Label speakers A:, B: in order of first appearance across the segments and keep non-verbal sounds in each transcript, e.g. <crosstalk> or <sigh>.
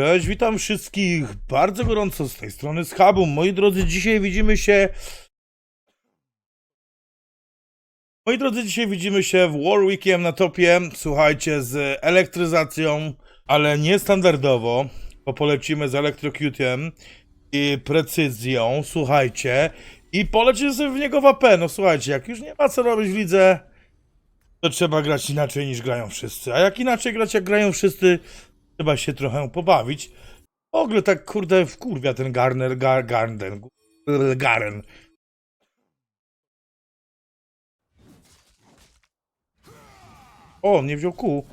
A: Cześć, witam wszystkich bardzo gorąco z tej strony z hubu. Moi drodzy, dzisiaj widzimy się. Moi drodzy, dzisiaj widzimy się w Warwickiem na topie. Słuchajcie, z elektryzacją, ale nie standardowo, bo polecimy z Electrocutem i precyzją. Słuchajcie, i polecimy sobie w niego w AP. No słuchajcie, jak już nie ma co robić w lidze, to trzeba grać inaczej niż grają wszyscy. A jak inaczej grać, jak grają wszyscy, trzeba się trochę pobawić. W ogóle tak kurde wkurwia ten Garner, gar, Garden, Garen. O, nie wziął kół.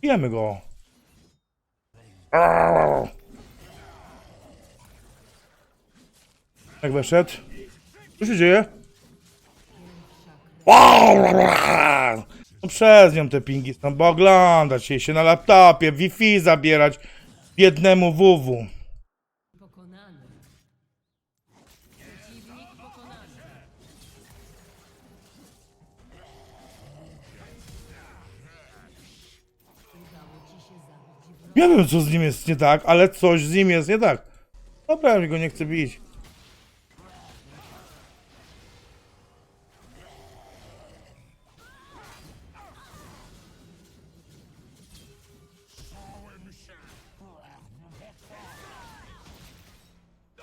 A: Bijemy go. Jak weszedł? Co się dzieje? Przez nią te pingi są, bo oglądać jej się na laptopie, Wi-Fi zabierać biednemu WW.
B: Pokonany. Pokonany.
A: Nie wiem, co z nim jest nie tak, ale coś z nim jest nie tak. Dobra, ja go nie chcę bić.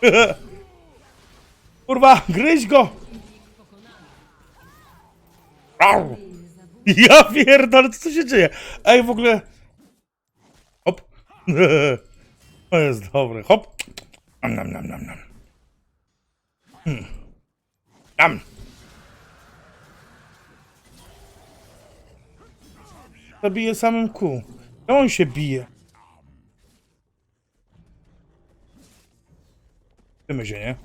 A: <laughs> Kurwa, gryź go! Au! <laughs> Ja pierdolę, co się dzieje? Ej, w ogóle... Hop. <laughs> To jest dobre. Hop. Nam, nam, nam, nam, nam. Hmm. Nam. Zabije samym kół. To on się bije. Tymy się, nie?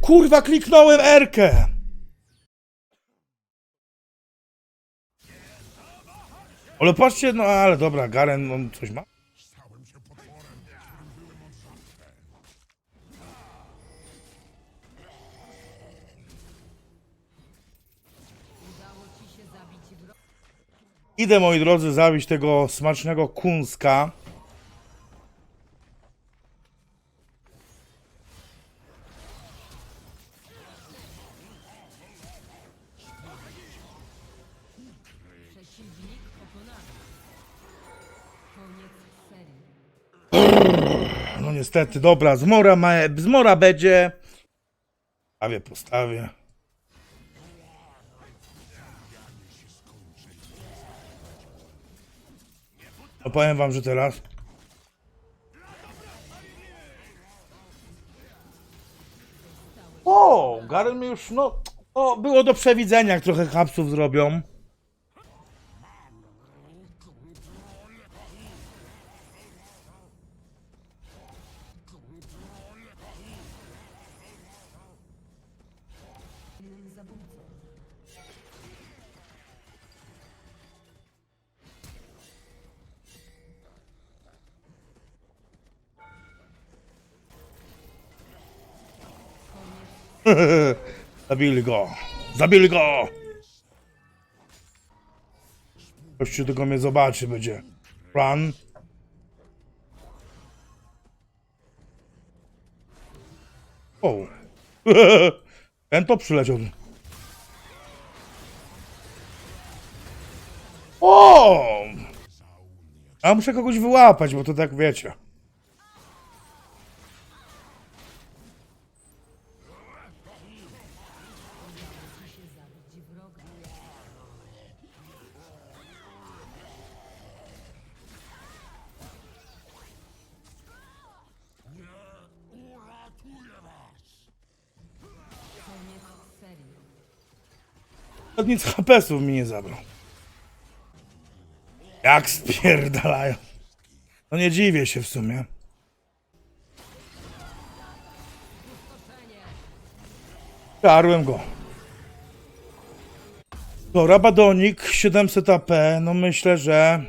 A: Kurwa, kliknąłem Erkę! Ale patrzcie, no ale dobra, Garen, on coś ma? Idę, moi drodzy, zabić tego smacznego kunska. No niestety, dobra, zmora, ma, zmora będzie. Postawię, postawię. No powiem wam, że teraz... O, Garen mi już, no, no, było do przewidzenia, jak trochę hapsów zrobią. <laughs> Zabili go! Zabili go! Gościu tylko mnie zobaczy, będzie. Run. O! <laughs> Ten to przyleciał. O! A muszę kogoś wyłapać, bo to tak wiecie. Nic HP-sów mi nie zabrał. Jak spierdalają. No nie dziwię się w sumie. Czarłem go. To Rabadonik 700 AP, no myślę, że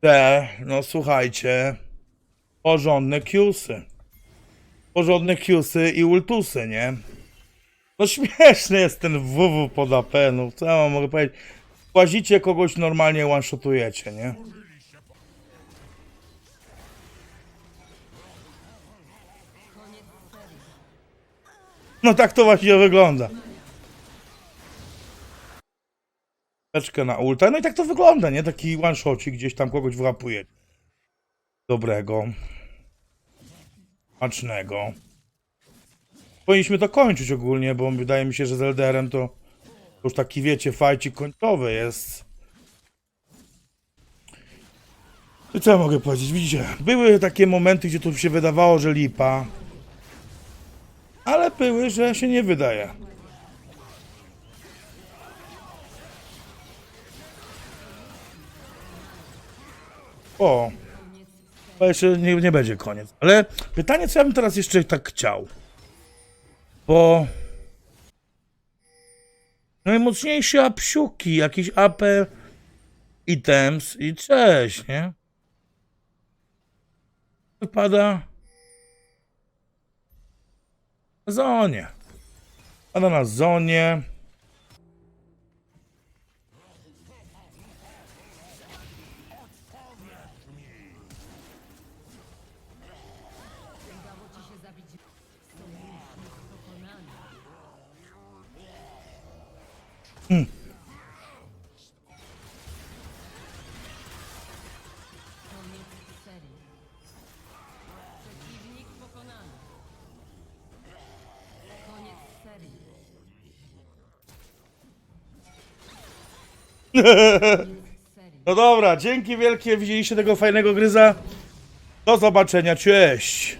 A: te, no słuchajcie, porządne Qsy. Porządne Qsy i ultusy, nie? No śmieszny jest ten WW pod AP, no co ja mogę powiedzieć? Łazicie kogoś normalnie one-shotujecie, nie? No tak to właśnie wygląda. Teczkę na ulta, no i tak to wygląda, nie? Taki one-shotcik gdzieś tam kogoś wyłapuje. Dobrego. Smacznego. Powinniśmy to kończyć ogólnie, bo wydaje mi się, że z LDR-em to już taki, wiecie, fajcik końcowy jest. I co ja mogę powiedzieć? Widzicie, były takie momenty, gdzie to się wydawało, że lipa. Ale były, że się nie wydaje. O. To jeszcze nie, nie będzie koniec. Ale pytanie, co ja bym teraz jeszcze tak chciał. Bo... Najmocniejsze apsiuki, jakieś AP items i cześć, nie? Wypada... Na zonie. Pada na zonie.
B: Serii. <laughs>
A: No dobra, dzięki wielkie, widzieliście tego fajnego gryza. Do zobaczenia, cześć!